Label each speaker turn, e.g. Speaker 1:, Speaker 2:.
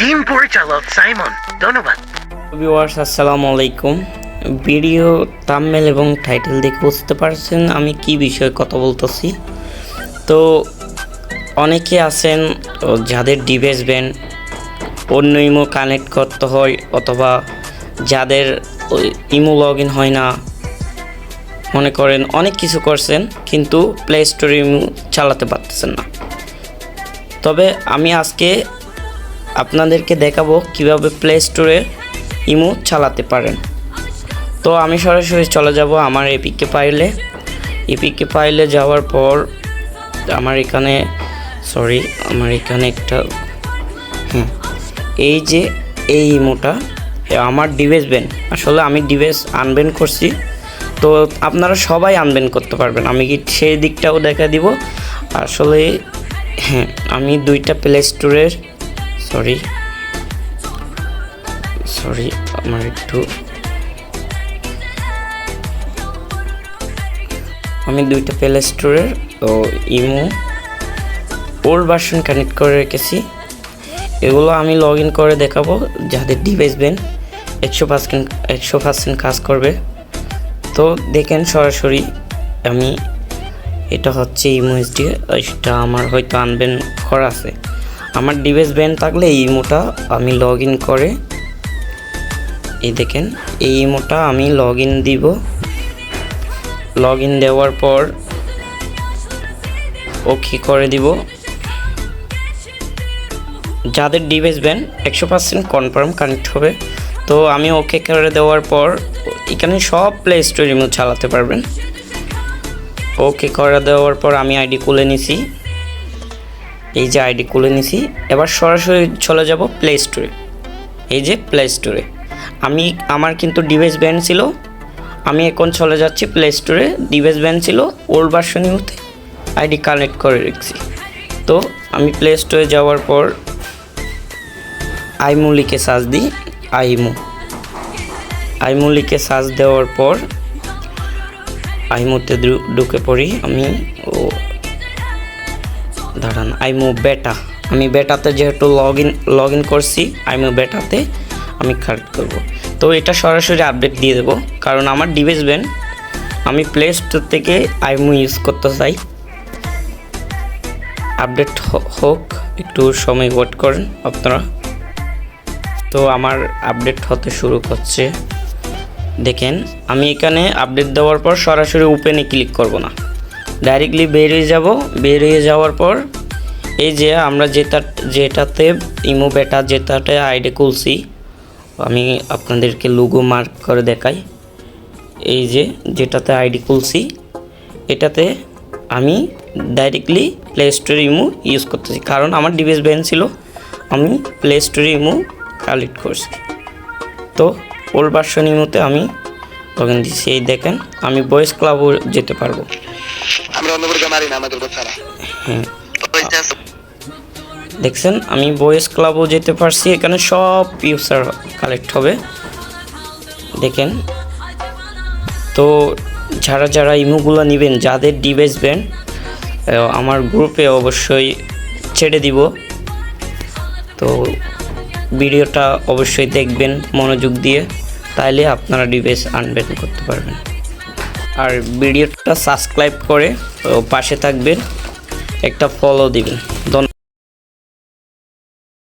Speaker 1: Team পরিচালক Simon, ধন্যবাদ।
Speaker 2: Viewers, আসসালামু আলাইকুম। ভিডিও থাম্বনেল এবং টাইটেল দেখে বুঝতে পারছেন আমি কি বিষয়ে কথা বলতেছি। তো অনেকে আছেন যাদের ডিভাইস ব্যান্ড, অন্য ইমো কানেক্ট করতে হয় অথবা যাদের ইমো লগ ইন হয় না, মনে করেন অনেক কিছু করছেন কিন্তু প্লে স্টোরে ইমো চালাতে পারতেছেন না। তবে আমি আজকে আপনাদেরকে দেখাবো কীভাবে প্লে স্টোরে ইমো চালাতে পারেন। তো আমি সরাসরি চলে যাব আমার এপিকে ফাইলে এপিকে ফাইলে যাওয়ার পর আমার এখানে সরি আমার এখানে একটা হ্যাঁ এই যে এই ইমোটা আমার ডিভাইস ব্যান আসলে আমি ডিভাইস আনবেন করছি। তো আপনারা সবাই আনবেন করতে পারবেন। আমি কি সেই দিকটাও দেখা দিব। আসলে হ্যাঁ আমি দুইটা প্লে স্টোরের সরি সরি আমার একটু আমি দুইটা প্লে স্টোরের ও ইমো ওল্ড ভার্সন কানেক্ট করে রেখেছি। এগুলো আমি লগ ইন করে দেখাবো, যাদের ডিভাইস বেন একশো পার্সেন্ট একশো পার্সেন্ট কাজ করবে। তো দেখেন সরাসরি আমি এটা হচ্ছে ইমো ইমোজটি এটা আমার হয়তো আনবেন করা আছে। আমার ডিভাইস ব্যান থাকলে এই ইমোটা আমি লগ ইন করে, এই দেখেন, এই ইমোটা আমি লগ ইন দিব। লগ ইন দেওয়ার পর ওকে করে দিব। যাদের ডিভাইস ব্যান একশো পার্সেন্ট কনফার্ম কানেক্ট হবে, তো আমি ওকে করে দেওয়ার পর এখানে সব প্লে স্টোর রিমোট চালাতে পারবেন। ওকে করে দেওয়ার পর আমি আইডি খুলে নিছি। এই যে আইডি খুলে নিছি। এবার সরাসরি চলে যাব প্লে স্টোরে এই যে প্লে স্টোরে আমি, আমার কিন্তু ডিভাইস ব্যান্ড ছিল। আমি এখন চলে যাচ্ছি প্লে স্টোরে ডিভাইস ব্যান্ড ছিল। ওল্ড ভার্সন ইউতে আইডি কানেক্ট করে রেখেছি। তো আমি প্লে স্টোরে যাওয়ার পর আইমু লিখে সার্চ দিই। আইমু। আইমু লিখে সার্চ দেওয়ার পর আইমুতে ঢুকে পড়ি আমি। ও দাঁড়ান আইমু বেটা আমি বেটাতে যেহেতু লগ ইন লগ ইন করছি আইমু বেটাতে আমি কারেক্ট করব। তো এটা সরাসরি আপডেট দিয়ে দেবো, কারণ আমার ডিভাইস ব্যান আমি প্লে স্টোর থেকে আইমু ইউজ করতে চাই। আপডেট হোক, একটু সময় ওয়েট করেন আপনারা। তো আমার আপডেট হতে শুরু করছে। দেখেন, আমি এখানে আপডেট দেওয়ার পর সরাসরি ওপেনে ক্লিক করব না। ডাইরেক্টলি বের বেরিয়ে যাব। বেরিয়ে যাওয়ার পর এই যে আমরা যেটা যেটাতে ইমো বেটা যেটাতে আইডি খুলছি, আমি আপনাদেরকে লুগো মার্ক করে দেখাই। এই যে যেটাতে আইডি খুলছি, এটাতে আমি directly play store Imo use করতেছি। কারণ আমার ডিভাইস ব্যান ছিল, আমি প্লে স্টোর ইমো কালেক্ট করছি। তো ওল্ড ভার্সন ইমোতে আমি লগ দিচ্ছি এই দেখেন, আমি বয়েস ক্লাবও যেতে পারব। দেখছেন আমি বয়েস ক্লাবও যেতে পারছি এখানে সব ইউজার কালেক্ট হবে। দেখেন। তো যারা যারা ইমোগুলো নেবেন যাদের ডিভাইস ব্যান্ড আমার গ্রুপে অবশ্যই ছেড়ে দিব। তো ভিডিওটা অবশ্যই দেখবেন মনোযোগ দিয়ে। তাইলে আপনারা ডিভাইস আনবেন করতে পারবেন। আর ভিডিওটা সাবস্ক্রাইব করে পাশে থাকবেন। একটা ফলো দিবেন।